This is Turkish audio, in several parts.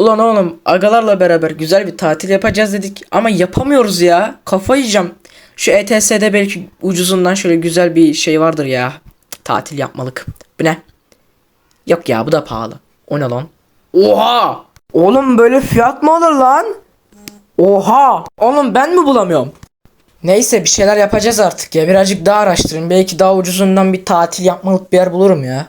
Ulan oğlum agalarla beraber güzel bir tatil yapacağız dedik ama yapamıyoruz ya. Kafa yiyeceğim. Şu ETS'de belki ucuzundan şöyle güzel bir şey vardır ya. Tatil yapmalık. Bu ne? Yok ya bu da pahalı. O ne lan? Oha! Oğlum böyle fiyat mı olur lan? Oha! Oğlum ben mi bulamıyorum? Neyse bir şeyler yapacağız artık ya. Birazcık daha araştırın. Belki daha ucuzundan bir tatil yapmalık bir yer bulurum ya.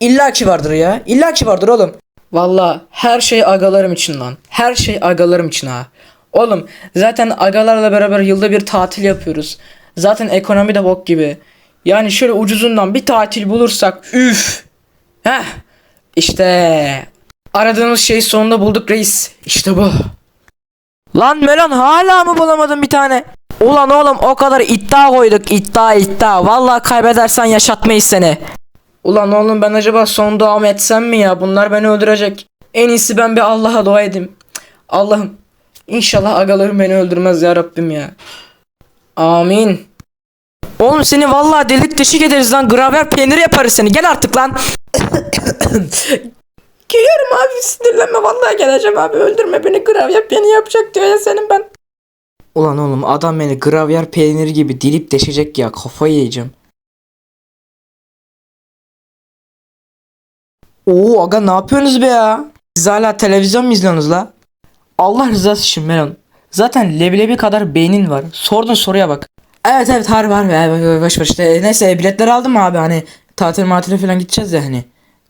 İlla ki vardır ya. İlla ki vardır oğlum. Valla her şey agalarım için lan. Her şey agalarım için ha. Oğlum zaten agalarla beraber yılda bir tatil yapıyoruz. Zaten ekonomi de bok gibi. Yani şöyle ucuzundan bir tatil bulursak üf. Heh. İşte aradığımız şeyi sonunda bulduk reis. İşte bu. Lan Melon hala mı bulamadın bir tane? Ulan oğlum o kadar iddia koyduk iddia iddia. Vallahi kaybedersen yaşatmayız seni. Ulan oğlum ben acaba son duamı etsem mi ya? Bunlar beni öldürecek. En iyisi ben bir Allah'a dua edeyim. Allah'ım inşallah agalarım beni öldürmez ya Rabbim ya. Amin. Oğlum seni vallahi delik deşik ederiz lan. Graver peyniri yaparız seni. Gel artık lan. Geliyorum abi sinirlenme vallahi geleceğim abi öldürme beni gravyer beni yapacak diyor ya senin ben. Ulan oğlum adam beni gravyer peyniri gibi dilip deşecek ya kafayı yiyeceğim. Oo aga ne yapıyorsunuz be ya? Siz hala televizyon mu izliyorsunuz la? Allah rızası için Melon. Zaten leblebi kadar beynin var. Sordun soruya bak. Evet evet harbi harbi. Evet, Boş ver işte. Neyse biletleri aldım mı abi hani tatil matile falan gideceğiz ya hani.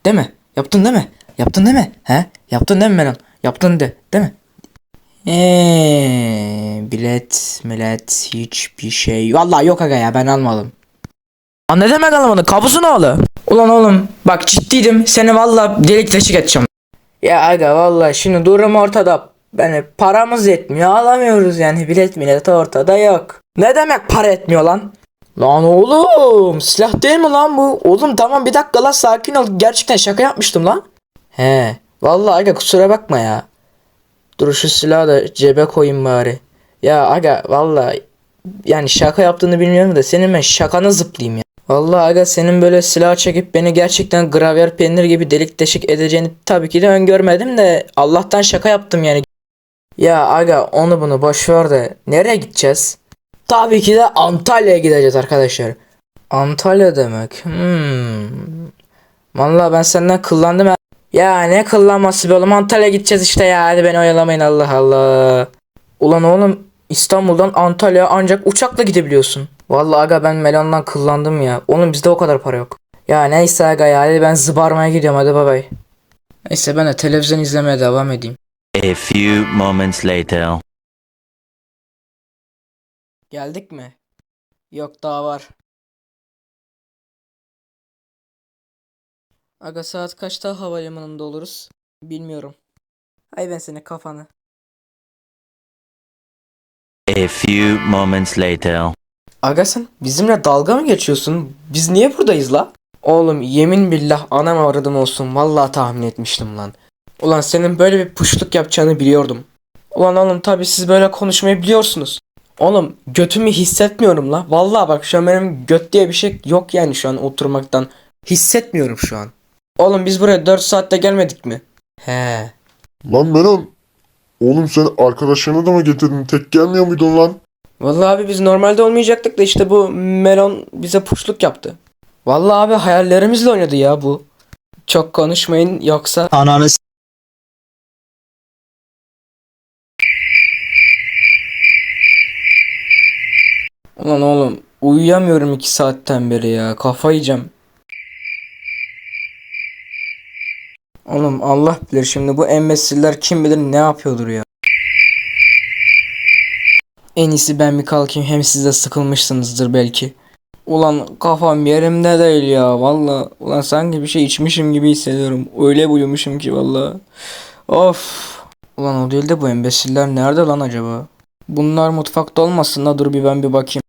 Değil mi? Yaptın değil mi? Yaptın değil mi? He? Yaptın değil mi Melon? Yaptın de. Değil mi? Eee bilet millet hiçbir şey. Vallahi yok aga ya ben almadım. Lan ne demek alamadın? Kabusu ne oğlu? Ulan oğlum bak ciddiydim seni vallahi delik deşik edeceğim. Ya aga vallahi şimdi durum ortada. Yani paramız yetmiyor alamıyoruz yani bilet millet ortada yok. Ne demek para etmiyor lan? Lan oğlum silah değil mi lan bu? Oğlum tamam bir dakika lan sakin ol. Gerçekten şaka yapmıştım lan. He. Vallahi aga kusura bakma ya. Dur şu silahı da cebe koyayım bari. Ya aga vallahi yani şaka yaptığını bilmiyorum da senin ben şakana zıplayayım ya. Vallahi aga senin böyle silah çekip beni gerçekten gravyer peynir gibi delik deşik edeceğini tabii ki de öngörmedim de Allah'tan şaka yaptım yani. Ya aga onu bunu boş ver de nereye gideceğiz? Tabii ki de Antalya'ya gideceğiz arkadaşlar. Antalya demek. Hmm. Vallahi ben senden kıllandım ha. Ya ne kıllanması be oğlum Antalya'ya gideceğiz işte ya hadi beni oyalamayın Allah Allah. Ulan oğlum İstanbul'dan Antalya'ya ancak uçakla gidebiliyorsun. Vallahi aga ben Melon'dan kıllandım ya. Oğlum bizde o kadar para yok. Ya neyse aga ya hadi ben zıbarmaya gidiyorum hadi bay bay. Neyse ben de televizyon izlemeye devam edeyim. A few moments later. Geldik mi? Yok daha var. Aga saat kaçta havalimanında oluruz? Bilmiyorum. Ay ben senin kafanı. A few moments later. Aga sen bizimle dalga mı geçiyorsun? Biz niye buradayız la? Oğlum yemin billah anam aradım olsun vallahi tahmin etmiştim lan. Ulan senin böyle bir puşluk yapacağını biliyordum. Ulan oğlum tabi siz böyle konuşmayı biliyorsunuz. Oğlum götümü hissetmiyorum la. Vallahi bak şu an benim göt diye bir şey yok yani şu an oturmaktan. Hissetmiyorum şu an. Oğlum biz buraya 4 saatte gelmedik mi? He. Lan Melon. Oğlum sen arkadaşlarını da mı getirdin? Tek gelmiyor muydun lan? Vallahi abi biz normalde olmayacaktık da işte bu melon bize puşluk yaptı. Vallahi abi hayallerimizle oynadı ya bu. Çok konuşmayın yoksa Ananı Ulan oğlum uyuyamıyorum iki saatten beri ya kafa yiyeceğim. Oğlum Allah bilir şimdi bu embesiller kim bilir ne yapıyordur ya. En iyisi ben bir kalkayım hem siz de sıkılmışsınızdır belki. Ulan kafam yerimde değil ya valla. Ulan sanki bir şey içmişim gibi hissediyorum. Öyle uyumuşum ki valla. Of. Ulan o değil de bu embesiller nerede lan acaba? Bunlar mutfakta olmasın da dur bir ben bir bakayım.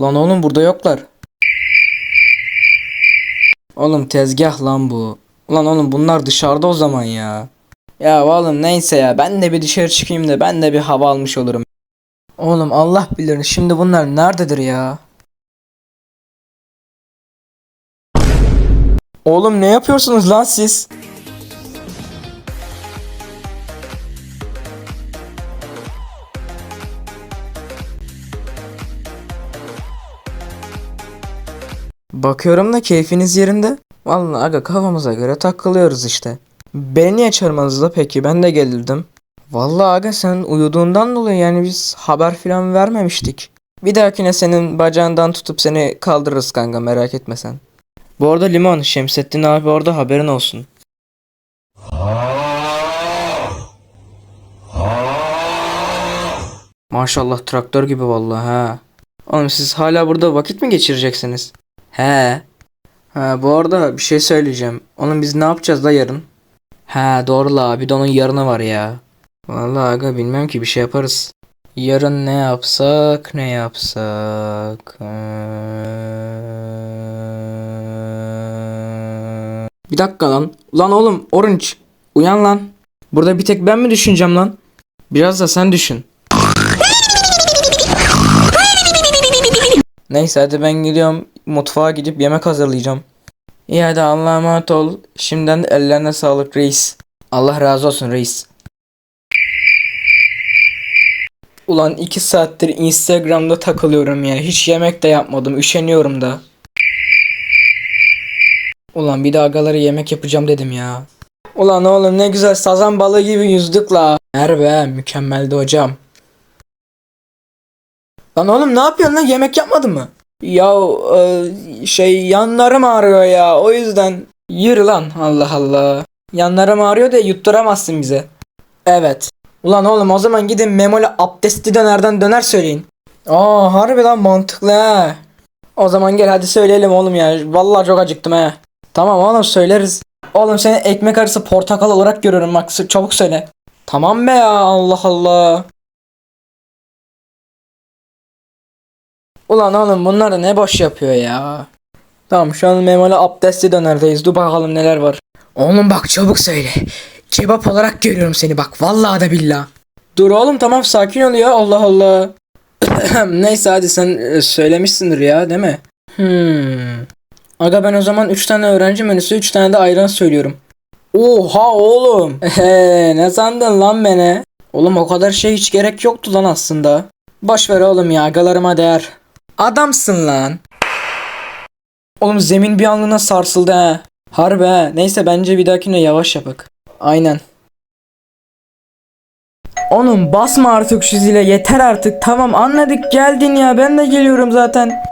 Lan oğlum burada yoklar. Oğlum tezgah lan bu. Ulan oğlum bunlar dışarıda o zaman ya. Ya oğlum neyse ya ben de bir dışarı çıkayım da ben de bir hava almış olurum. Oğlum Allah bilir şimdi bunlar nerededir ya? Oğlum ne yapıyorsunuz lan siz? Bakıyorum da keyfiniz yerinde. Vallahi aga kafamıza göre takılıyoruz işte. Beni niye çağırmadınız da peki ben de gelirdim. Vallahi aga sen uyuduğundan dolayı yani biz haber falan vermemiştik. Bir dahakine senin bacağından tutup seni kaldırırız kanka merak etme sen. Bu arada Limon, Şemsettin abi orada haberin olsun. Maşallah traktör gibi vallahi ha. Oğlum siz hala burada vakit mi geçireceksiniz? He. Ha bu arada bir şey söyleyeceğim. Onun biz ne yapacağız da yarın? He doğru la bir de onun yarını var ya. Vallahi aga bilmem ki bir şey yaparız. Yarın ne yapsak ne yapsak. Eee, Bir dakika lan. Lan oğlum Orange. Uyan lan. Burada bir tek ben mi düşüneceğim lan? Biraz da sen düşün. Neyse hadi ben gidiyorum. Mutfağa gidip yemek hazırlayacağım. İyi hadi Allah'a emanet ol. Şimdiden ellerine sağlık reis. Allah razı olsun reis. Ulan iki saattir Instagram'da takılıyorum ya. Hiç yemek de yapmadım. Üşeniyorum da. Ulan bir de agaları yemek yapacağım dedim ya. Ulan oğlum ne güzel sazan balığı gibi yüzdük la. Merve mükemmeldi hocam. Lan oğlum ne yapıyorsun lan yemek yapmadın mı? Ya e, şey yanlarım ağrıyor ya o yüzden. Yürü lan Allah Allah. Yanlarım ağrıyor da yutturamazsın bize. Evet. Ulan oğlum o zaman gidin Memoli abdestli dönerden döner söyleyin. Aa harbi mantıklı ha. O zaman gel hadi söyleyelim oğlum ya. Vallahi çok acıktım ha. Tamam oğlum söyleriz. Oğlum seni ekmek arası portakal olarak görüyorum bak çabuk söyle. Tamam be ya Allah Allah. Ulan oğlum bunlar ne boş yapıyor ya. Tamam şu an Memoli abdestli dönerdeyiz. Dur bakalım neler var. Oğlum bak çabuk söyle. Kebap olarak görüyorum seni bak. Vallahi da billah. Dur oğlum tamam sakin ol ya. Allah Allah. Neyse hadi sen e, söylemişsindir ya değil mi? Hmm. Aga ben o zaman 3 tane öğrenci menüsü 3 tane de ayran söylüyorum. Oha oğlum. Ehe, ne sandın lan beni? Oğlum o kadar şey hiç gerek yoktu lan aslında. Boş ver oğlum ya agalarıma değer. Adamsın lan. Oğlum zemin bir anlığına sarsıldı ha. Harbi ha. Neyse bence bir dahakine yavaş yapak. Aynen. Oğlum basma artık şu zile yeter artık. Tamam anladık geldin ya ben de geliyorum zaten.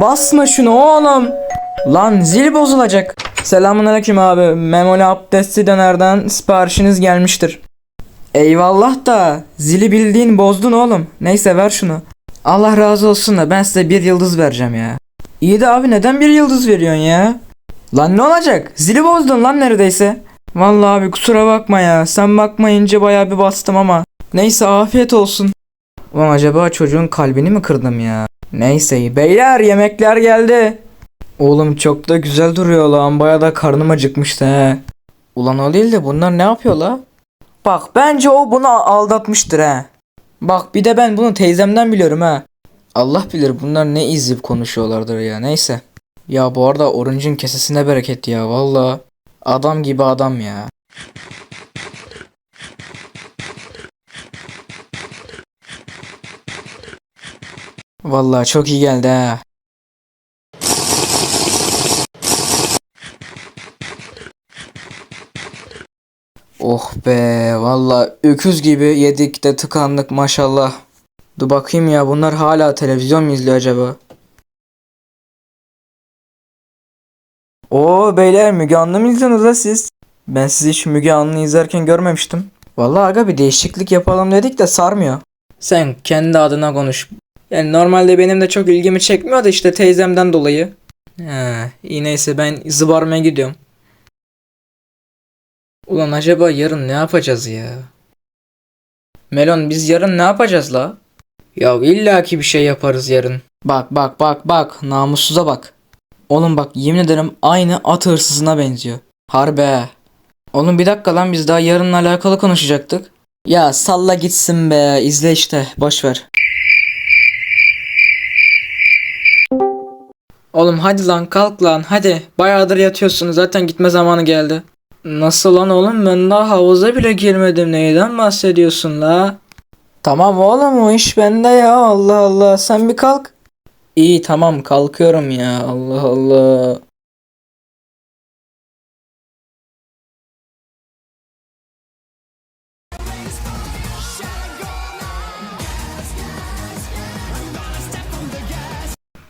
Basma şunu oğlum. Lan zil bozulacak. Selamun aleyküm abi. Memoli abdesti dönerden siparişiniz gelmiştir. Eyvallah da zili bildiğin bozdun oğlum. Neyse ver şunu. Allah razı olsun da ben size bir yıldız vereceğim ya. İyi de abi neden bir yıldız veriyorsun ya? Lan ne olacak? Zili bozdun lan neredeyse. Vallahi abi kusura bakma ya. Sen bakmayınca bayağı bir bastım ama. Neyse afiyet olsun. Ulan acaba çocuğun kalbini mi kırdım ya? Neyse beyler yemekler geldi. Oğlum çok da güzel duruyor lan. Bayağı da karnım acıkmıştı he. Ulan o değil de bunlar ne yapıyor la? Bak bence o bunu aldatmıştır he. Bak bir de ben bunu teyzemden biliyorum ha. Allah bilir bunlar ne izleyip konuşuyorlardır ya neyse. Ya bu arada oruncun kesesine bereket ya valla. Adam gibi adam ya. Vallahi çok iyi geldi ha. Oh be valla öküz gibi yedik de tıkandık maşallah. Dur bakayım ya bunlar hala televizyon mu izliyor acaba? Oo beyler Müge Anlı mı izliyorsunuz la siz? Ben sizi hiç Müge Anlı izlerken görmemiştim. Vallahi aga bir değişiklik yapalım dedik de sarmıyor. Sen kendi adına konuş. Yani normalde benim de çok ilgimi çekmiyor da işte teyzemden dolayı. He, iyi neyse ben zıbarmaya gidiyorum. Ulan acaba yarın ne yapacağız ya? Melon biz yarın ne yapacağız la? Ya illaki bir şey yaparız yarın. Bak bak bak bak namussuza bak. Oğlum bak yemin ederim aynı at hırsızına benziyor. Harbe. Oğlum bir dakika lan biz daha yarınla alakalı konuşacaktık. Ya salla gitsin be izle işte boş ver. Oğlum hadi lan kalk lan hadi. Bayağıdır yatıyorsun zaten gitme zamanı geldi. Nasıl lan oğlum ben daha havuza bile girmedim neyden bahsediyorsun la? Tamam oğlum o iş bende ya Allah Allah sen bir kalk. İyi tamam kalkıyorum ya Allah Allah.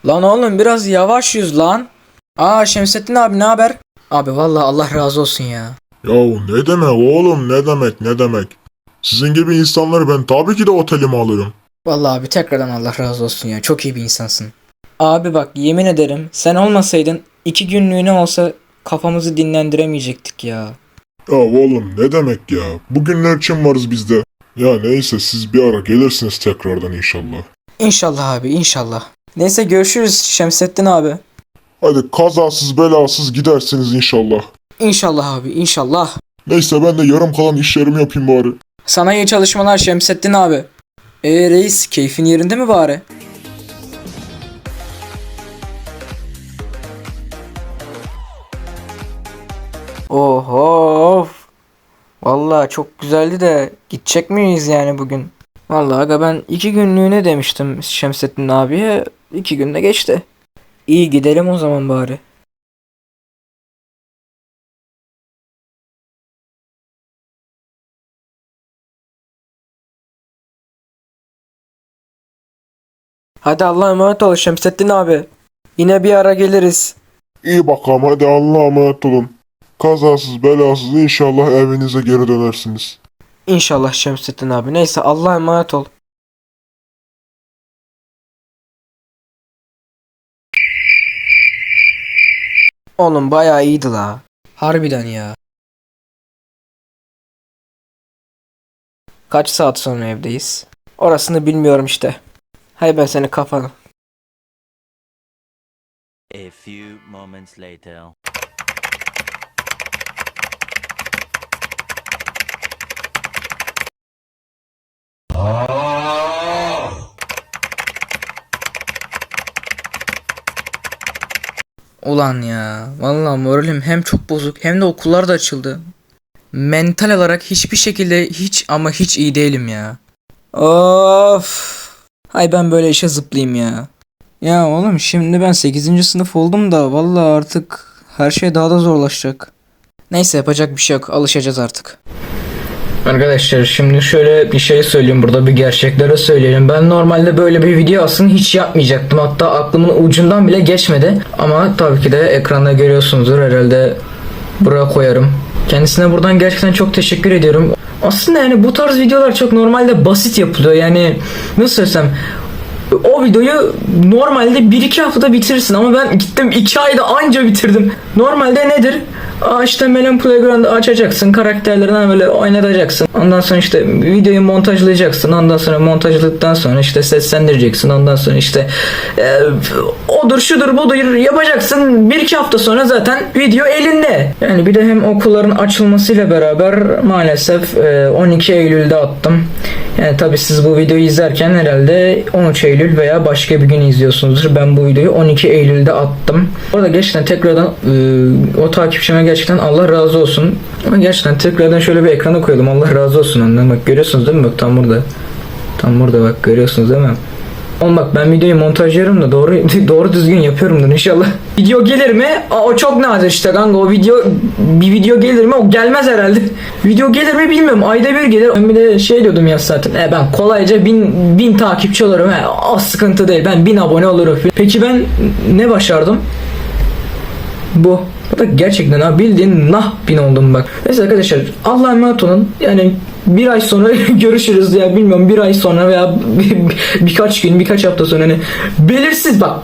Lan oğlum biraz yavaş yüz lan. Aa Şemsettin abi ne haber? Abi vallahi Allah razı olsun ya. Yahu ne demek oğlum ne demek ne demek. Sizin gibi insanları ben tabii ki de otelime alırım. Vallahi abi tekrardan Allah razı olsun ya. Çok iyi bir insansın. Abi bak yemin ederim sen olmasaydın iki günlüğüne olsa kafamızı dinlendiremeyecektik ya. Ya oğlum ne demek ya. Bugünler için varız biz de. Ya neyse siz bir ara gelirsiniz tekrardan inşallah. İnşallah abi inşallah. Neyse görüşürüz Şemsettin abi. Hadi kazasız belasız gidersiniz inşallah. İnşallah abi inşallah. Neyse ben de yarım kalan işlerimi yapayım bari. Sana iyi çalışmalar Şemsettin abi. Ee reis keyfin yerinde mi bari? Oho. of. Vallahi çok güzeldi de gidecek miyiz yani bugün? Vallahi aga ben iki günlüğüne demiştim Şemsettin abiye. iki günde geçti. İyi gidelim o zaman bari. Hadi Allah'a emanet ol Şemsettin abi. Yine bir ara geliriz. İyi bakalım hadi Allah'a emanet olun. Kazasız belasız inşallah evinize geri dönersiniz. İnşallah Şemsettin abi. Neyse Allah'a emanet ol. Oğlum bayağı iyiydi la. Harbiden ya. Kaç saat sonra evdeyiz? Orasını bilmiyorum işte. Hay ben seni kafanı. A few moments later. Ulan ya. Vallahi moralim hem çok bozuk hem de okullar da açıldı. Mental olarak hiçbir şekilde hiç ama hiç iyi değilim ya. Of. Hay ben böyle işe zıplayayım ya. Ya oğlum şimdi ben 8. sınıf oldum da vallahi artık her şey daha da zorlaşacak. Neyse yapacak bir şey yok. Alışacağız artık. Arkadaşlar şimdi şöyle bir şey söyleyeyim burada bir gerçeklere söyleyelim. Ben normalde böyle bir video aslında hiç yapmayacaktım. Hatta aklımın ucundan bile geçmedi. Ama tabii ki de ekranda görüyorsunuzdur herhalde buraya koyarım. Kendisine buradan gerçekten çok teşekkür ediyorum. Aslında yani bu tarz videolar çok normalde basit yapılıyor. Yani nasıl söylesem o videoyu normalde 1-2 haftada bitirirsin ama ben gittim 2 ayda anca bitirdim. Normalde nedir? İşte Melon Playground'ı açacaksın, karakterlerine böyle oynatacaksın. Ondan sonra işte videoyu montajlayacaksın. Ondan sonra montajladıktan sonra işte seslendireceksin. Ondan sonra işte e, odur şudur budur yapacaksın. 1-2 hafta sonra zaten video elinde. Yani bir de hem okulların açılmasıyla beraber maalesef e, 12 Eylül'de attım. Yani tabi siz bu videoyu izlerken herhalde 13 Eylül veya başka bir gün izliyorsunuzdur. Ben bu videoyu 12 Eylül'de attım. Orada gerçekten tekrardan e, o takipçime gerçekten Allah razı olsun. Ama gerçekten tekrardan şöyle bir ekrana koyalım. Allah razı olsun ondan. Bak görüyorsunuz değil mi? Bak tam burada. Tam burada bak görüyorsunuz değil mi? Oğlum bak ben videoyu montajlıyorum da doğru doğru düzgün yapıyorumdur inşallah. Video gelir mi? Aa, o çok nadir işte kanka o video bir video gelir mi? O gelmez herhalde. Video gelir mi bilmiyorum. Ayda bir gelir. Ben bir de şey diyordum ya zaten. E ben kolayca bin, bin takipçi olurum. He, az sıkıntı değil. Ben bin abone olurum. Peki ben ne başardım? Bu. Da gerçekten ha bildiğin nah bin oldum bak. Neyse arkadaşlar Allah'a emanet olun. Yani bir ay sonra görüşürüz ya bilmiyorum bir ay sonra veya bir- birkaç gün birkaç hafta sonra hani belirsiz bak.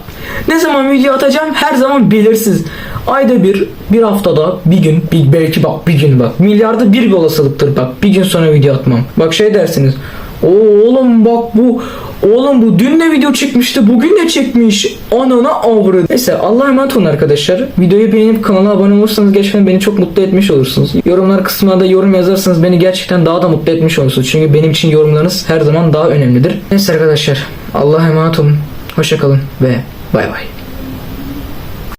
Ne zaman video atacağım her zaman belirsiz. Ayda bir, bir haftada bir gün, bir, belki bak bir gün bak. Milyarda bir bir olasılıktır bak. Bir gün sonra video atmam. Bak şey dersiniz. "Oo, Oğlum bak bu Oğlum bu dün de video çekmişti bugün de çekmiş. Anana avradı. Neyse Allah'a emanet olun arkadaşlar. Videoyu beğenip kanala abone olursanız gerçekten beni çok mutlu etmiş olursunuz. Yorumlar kısmına da yorum yazarsanız beni gerçekten daha da mutlu etmiş olursunuz. Çünkü benim için yorumlarınız her zaman daha önemlidir. Neyse arkadaşlar Allah'a emanet olun. Hoşçakalın ve bay bay.